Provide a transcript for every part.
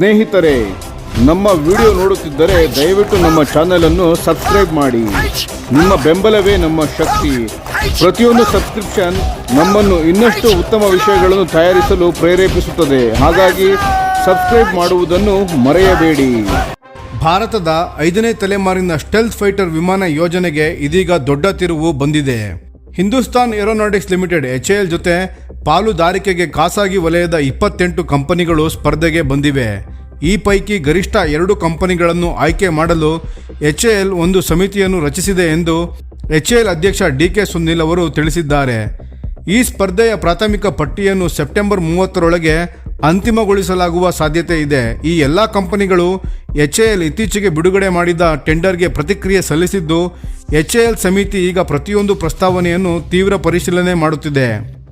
ಸ್ನೇಹಿತರೆ, ನಮ್ಮ ವಿಡಿಯೋ ನೋಡುತ್ತಿದ್ದರೆ ದಯವಿಟ್ಟು ನಮ್ಮ ಚಾನೆಲ್ ಅನ್ನು ಸಬ್ಸ್ಕ್ರೈಬ್ ಮಾಡಿ. ನಿಮ್ಮ ಬೆಂಬಲವೇ ನಮ್ಮ ಶಕ್ತಿ. ಪ್ರತಿಯೊಂದು ಸಬ್ಸ್ಕ್ರಿಪ್ಷನ್ ನಮ್ಮನ್ನು ಇನ್ನಷ್ಟು ಉತ್ತಮ ವಿಷಯಗಳನ್ನು ತಯಾರಿಸಲು ಪ್ರೇರೇಪಿಸುತ್ತದೆ. ಹಾಗಾಗಿ ಸಬ್ಸ್ಕ್ರೈಬ್ ಮಾಡುವುದನ್ನು ಮರೆಯಬೇಡಿ. ಭಾರತದ ಐದನೇ ತಲೆಮಾರಿನ ಸ್ಟೆಲ್ತ್ ಫೈಟರ್ ವಿಮಾನ ಯೋಜನೆಗೆ ಇದೀಗ ದೊಡ್ಡ ತಿರುವು ಬಂದಿದೆ. ಹಿಂದೂಸ್ತಾನ್ ಏರೋನಾಟಿಕ್ಸ್ ಲಿಮಿಟೆಡ್, ಎಚ್ಎಎಲ್ ಜೊತೆ ಪಾಲುದಾರಿಕೆಗೆ ಖಾಸಗಿ ವಲಯದ ಇಪ್ಪತ್ತೆಂಟು ಕಂಪನಿಗಳು ಸ್ಪರ್ಧೆಗೆ ಬಂದಿವೆ. ಈ ಪೈಕಿ ಗರಿಷ್ಠ ಎರಡು ಕಂಪನಿಗಳನ್ನು ಆಯ್ಕೆ ಮಾಡಲು ಎಚ್ಎಎಲ್ ಒಂದು ಸಮಿತಿಯನ್ನು ರಚಿಸಿದೆ ಎಂದು ಎಚ್ಎಎಲ್ ಅಧ್ಯಕ್ಷ ಡಿ ಕೆ ಸುನಿಲ್ ಅವರು ತಿಳಿಸಿದ್ದಾರೆ. ಈ ಸ್ಪರ್ಧೆಯ ಪ್ರಾಥಮಿಕ ಪಟ್ಟಿಯನ್ನು ಸೆಪ್ಟೆಂಬರ್ ಮೂವತ್ತರೊಳಗೆ ಅಂತಿಮಗೊಳಿಸಲಾಗುವ ಸಾಧ್ಯತೆ ಇದೆ. ಈ ಎಲ್ಲ ಕಂಪನಿಗಳು ಎಚ್ಎಎಲ್ ಇತ್ತೀಚೆಗೆ ಬಿಡುಗಡೆ ಮಾಡಿದ ಟೆಂಡರ್ಗೆ ಪ್ರತಿಕ್ರಿಯೆ ಸಲ್ಲಿಸಿದ್ದು, ಎಚ್ಎಎಲ್ ಸಮಿತಿ ಈಗ ಪ್ರತಿಯೊಂದು ಪ್ರಸ್ತಾವನೆಯನ್ನು ತೀವ್ರ ಪರಿಶೀಲನೆ ಮಾಡುತ್ತಿದೆ.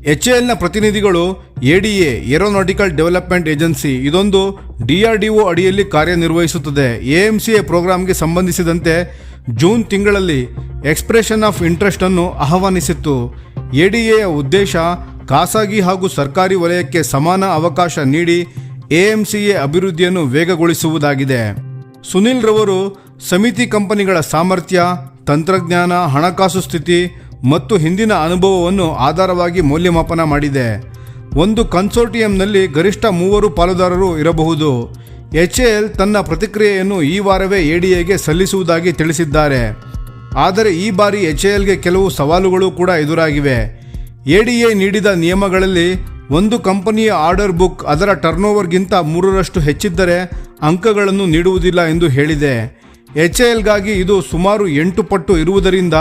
ಎಚ್ಎಎಲ್ನ ಪ್ರತಿನಿಧಿಗಳು A D A, aeronautical development agency, ಇದೊಂದು ಡಿ ಆರ್ ಡಿ ಒ ಅಡಿಯಲ್ಲಿ ಕಾರ್ಯನಿರ್ವಹಿಸುತ್ತದೆ. ಎ ಎಂ ಸಿ ಎ ಪ್ರೋಗ್ರಾಂಗೆ ಸಂಬಂಧಿಸಿದಂತೆ ಜೂನ್ ತಿಂಗಳಲ್ಲಿ ಎಕ್ಸ್ಪ್ರೆಷನ್ ಆಫ್ ಇಂಟ್ರೆಸ್ಟ್ ಅನ್ನು ಆಹ್ವಾನಿಸಿತ್ತು. ಎಯ ಉದ್ದೇಶ ಖಾಸಗಿ ಹಾಗೂ ಸರ್ಕಾರಿ ವಲಯಕ್ಕೆ ಸಮಾನ ಅವಕಾಶ ನೀಡಿ ಎ ಎಂ ಸಿ ಎ ಅಭಿವೃದ್ಧಿಯನ್ನು ವೇಗಗೊಳಿಸುವುದಾಗಿದೆ. ಸುನಿಲ್ ರವರು, ಸಮಿತಿ ಕಂಪನಿಗಳ ಸಾಮರ್ಥ್ಯ, ತಂತ್ರಜ್ಞಾನ, ಹಣಕಾಸು ಸ್ಥಿತಿ ಮತ್ತು ಹಿಂದಿನ ಅನುಭವವನ್ನು ಆಧಾರವಾಗಿ ಮೌಲ್ಯಮಾಪನ ಮಾಡಿದೆ. ಒಂದು ಕನ್ಸೋರ್ಟಿಯಂನಲ್ಲಿ ಗರಿಷ್ಠ ಮೂವರು ಪಾಲುದಾರರು ಇರಬಹುದು. ಎಚ್ಎಎಲ್ ತನ್ನ ಪ್ರತಿಕ್ರಿಯೆಯನ್ನು ಈ ವಾರವೇ ಎಡಿಎಗೆ ಸಲ್ಲಿಸುವುದಾಗಿ ತಿಳಿಸಿದ್ದಾರೆ. ಆದರೆ ಈ ಬಾರಿ ಎಚ್ ಎ ಎಲ್ಗೆ ಕೆಲವು ಸವಾಲುಗಳು ಕೂಡ ಎದುರಾಗಿವೆ. ಎಡಿಎ ನೀಡಿದ ನಿಯಮಗಳಲ್ಲಿ ಒಂದು ಕಂಪನಿಯ ಆರ್ಡರ್ ಬುಕ್ ಅದರ ಟರ್ನೋವರ್ಗಿಂತ ಮೂರರಷ್ಟು ಹೆಚ್ಚಿದ್ದರೆ ಅಂಕಗಳನ್ನು ನೀಡುವುದಿಲ್ಲ ಎಂದು ಹೇಳಿದೆ. ಎಚ್ ಎಲ್ಗಾಗಿ ಇದು ಸುಮಾರು ಎಂಟು ಪಟ್ಟು ಇರುವುದರಿಂದ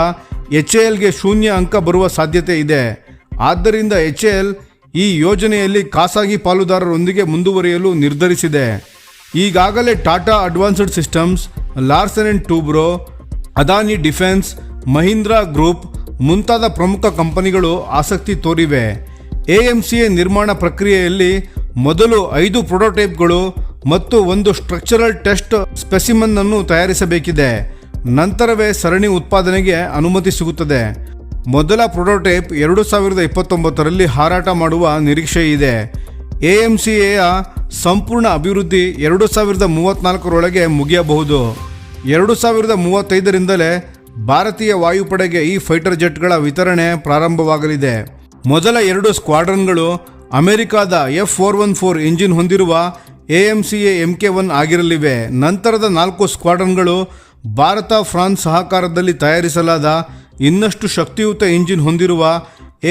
ಎಚ್ಎಎಲ್ಗೆ ಶೂನ್ಯ ಅಂಕ ಬರುವ ಸಾಧ್ಯತೆ ಇದೆ. ಆದ್ದರಿಂದ ಎಚ್ ಎಲ್ ಈ ಯೋಜನೆಯಲ್ಲಿ ಖಾಸಗಿ ಪಾಲುದಾರರೊಂದಿಗೆ ಮುಂದುವರಿಯಲು ನಿರ್ಧರಿಸಿದೆ. ಈಗಾಗಲೇ Tata advanced systems, Larsen and Toubro, Adani defence, Mahindra group ಮುಂತಾದ ಪ್ರಮುಖ ಕಂಪನಿಗಳು ಆಸಕ್ತಿ ತೋರಿವೆ. ಎ ಎಂ ಸಿ ಎ ನಿರ್ಮಾಣ ಪ್ರಕ್ರಿಯೆಯಲ್ಲಿ ಮೊದಲು ಐದು ಪ್ರೊಟೋಟೈಪ್ಗಳು ಮತ್ತು ಒಂದು ಸ್ಟ್ರಕ್ಚರಲ್ ಟೆಸ್ಟ್ ಸ್ಪೆಸಿಮನ್ ಅನ್ನು ತಯಾರಿಸಬೇಕಿದೆ. ನಂತರವೇ ಸರಣಿ ಉತ್ಪಾದನೆಗೆ ಅನುಮತಿ ಸಿಗುತ್ತದೆ. ಮೊದಲ ಪ್ರೊಟೋಟೈಪ್ ಎರಡು ಸಾವಿರದ ಇಪ್ಪತ್ತೊಂಬತ್ತರಲ್ಲಿ ಹಾರಾಟ ಮಾಡುವ ನಿರೀಕ್ಷೆ ಇದೆ. ಎಎಂಸಿಎಯ ಸಂಪೂರ್ಣ ಅಭಿವೃದ್ಧಿ ಎರಡು ಸಾವಿರದ ಮೂವತ್ತ್ನಾಲ್ಕರೊಳಗೆ ಮುಗಿಯಬಹುದು. ಎರಡು ಸಾವಿರದ ಮೂವತ್ತೈದರಿಂದಲೇ ಭಾರತೀಯ ವಾಯುಪಡೆಗೆ ಈ ಫೈಟರ್ ಜೆಟ್ಗಳ ವಿತರಣೆ ಪ್ರಾರಂಭವಾಗಲಿದೆ. ಮೊದಲ ಎರಡು ಸ್ಕ್ವಾಡ್ರನ್ಗಳು ಅಮೆರಿಕಾದ F four one four engine ಹೊಂದಿರುವ ಎಎಂಸಿಎ ಎಂ ಕೆ ಒನ್ ಆಗಿರಲಿವೆ. ನಂತರದ ನಾಲ್ಕು ಸ್ಕ್ವಾಡ್ರನ್ಗಳು ಭಾರತ, ಫ್ರಾನ್ಸ್ ಸಹಕಾರದಲ್ಲಿ ತಯಾರಿಸಲಾದ ಇನ್ನಷ್ಟು ಶಕ್ತಿಯುತ ಇಂಜಿನ್ ಹೊಂದಿರುವ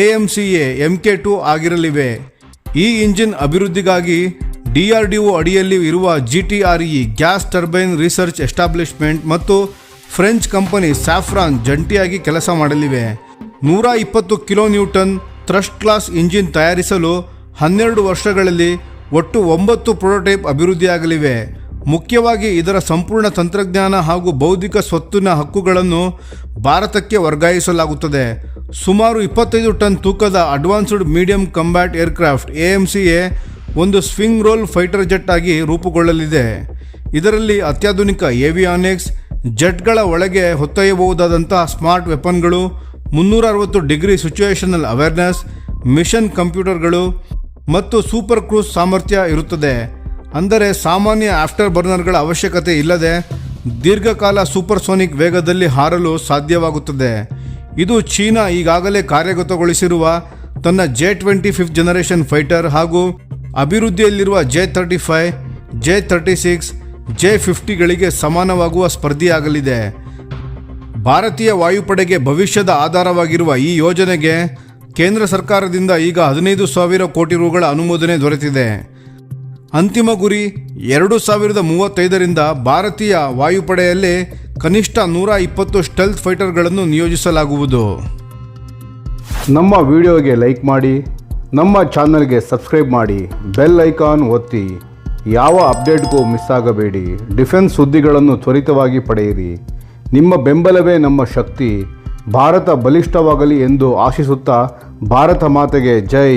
ಎ ಎಂ ಕೆ ಟು ಆಗಿರಲಿವೆ. ಈ ಇಂಜಿನ್ ಅಭಿವೃದ್ಧಿಗಾಗಿ ಡಿಆರ್ಡಿಒ ಅಡಿಯಲ್ಲಿ ಇರುವ G T R E, gas turbine research establishment ಮತ್ತು ಫ್ರೆಂಚ್ ಕಂಪನಿ ಸ್ಯಾಫ್ರಾನ್ ಜಂಟಿಯಾಗಿ ಕೆಲಸ ಮಾಡಲಿವೆ. ನೂರ ಇಪ್ಪತ್ತು kilo newton thrust class engine ತಯಾರಿಸಲು ಹನ್ನೆರಡು ವರ್ಷಗಳಲ್ಲಿ ಒಟ್ಟು ಒಂಬತ್ತು ಪ್ರೊಟೋಟೈಪ್ ಅಭಿವೃದ್ಧಿಯಾಗಲಿವೆ. ಮುಖ್ಯವಾಗಿ ಇದರ ಸಂಪೂರ್ಣ ತಂತ್ರಜ್ಞಾನ ಹಾಗೂ ಬೌದ್ಧಿಕ ಸ್ವತ್ತಿನ ಹಕ್ಕುಗಳನ್ನು ಭಾರತಕ್ಕೆ ವರ್ಗಾಯಿಸಲಾಗುತ್ತದೆ. ಸುಮಾರು ಇಪ್ಪತ್ತೈದು ಟನ್ ತೂಕದ advanced medium combat aircraft A M C A ಒಂದು ಸ್ವಿಂಗ್ ರೋಲ್ ಫೈಟರ್ ಜೆಟ್ ಆಗಿ ರೂಪುಗೊಳ್ಳಲಿದೆ. ಇದರಲ್ಲಿ ಅತ್ಯಾಧುನಿಕ ಏವಿಯಾನಿಕ್ಸ್, ಜೆಟ್ಗಳ ಒಳಗೆ ಹೊತ್ತೊಯ್ಯಬಹುದಾದಂತಹ ಸ್ಮಾರ್ಟ್ ವೆಪನ್ಗಳು ಮುನ್ನೂರ ಅರವತ್ತು ಡಿಗ್ರಿ ಸಿಚುಯೇಷನಲ್ ಅವೇರ್ನೆಸ್, ಮಿಷನ್ ಕಂಪ್ಯೂಟರ್ಗಳು ಮತ್ತು ಸೂಪರ್ ಕ್ರೂಸ್ ಸಾಮರ್ಥ್ಯ ಇರುತ್ತದೆ. ಅಂದರೆ ಸಾಮಾನ್ಯ ಆಫ್ಟರ್ ಬರ್ನರ್ಗಳ ಅವಶ್ಯಕತೆ ಇಲ್ಲದೆ ದೀರ್ಘಕಾಲ ಸೂಪರ್ಸೋನಿಕ್ ವೇಗದಲ್ಲಿ ಹಾರಲು ಸಾಧ್ಯವಾಗುತ್ತದೆ. ಇದು ಚೀನಾ ಈಗಾಗಲೇ ಕಾರ್ಯಗತಗೊಳಿಸಿರುವ ತನ್ನ J twenty fifth generation fighter ಹಾಗೂ ಅಭಿವೃದ್ಧಿಯಲ್ಲಿರುವ J thirty five, J thirty six, J ಫಿಫ್ಟಿಗಳಿಗೆ ಸಮಾನವಾಗುವ ಸ್ಪರ್ಧಿಯಾಗಲಿದೆ. ಭಾರತೀಯ ವಾಯುಪಡೆಗೆ ಭವಿಷ್ಯದ ಆಧಾರವಾಗಿರುವ ಈ ಯೋಜನೆಗೆ ಕೇಂದ್ರ ಸರ್ಕಾರದಿಂದ ಈಗ ಹದಿನೈದು ಸಾವಿರ ಕೋಟಿ ರುಗಳ ಅನುಮೋದನೆ ದೊರೆತಿದೆ. ಅಂತಿಮ ಗುರಿ ಎರಡು ಸಾವಿರದ ಮೂವತ್ತೈದರಿಂದ ಭಾರತೀಯ ವಾಯುಪಡೆಯಲ್ಲೇ ಕನಿಷ್ಠ ನೂರ ಇಪ್ಪತ್ತು ಸ್ಟೆಲ್ತ್ ಫೈಟರ್ಗಳನ್ನು ನಿಯೋಜಿಸಲಾಗುವುದು. ನಮ್ಮ ವಿಡಿಯೋಗೆ ಲೈಕ್ ಮಾಡಿ, ನಮ್ಮ ಚಾನಲ್ಗೆ ಸಬ್ಸ್ಕ್ರೈಬ್ ಮಾಡಿ, ಬೆಲ್ ಐಕಾನ್ ಒತ್ತಿ, ಯಾವ ಅಪ್ಡೇಟ್ಗೂ ಮಿಸ್ ಆಗಬೇಡಿ, ಡಿಫೆನ್ಸ್ ಸುದ್ದಿಗಳನ್ನು ತ್ವರಿತವಾಗಿ ಪಡೆಯಿರಿ. ನಿಮ್ಮ ಬೆಂಬಲವೇ ನಮ್ಮ ಶಕ್ತಿ. ಭಾರತ ಬಲಿಷ್ಠವಾಗಲಿ ಎಂದು ಆಶಿಸುತ್ತಾ, ಭಾರತ ಮಾತೆಗೆ ಜೈ.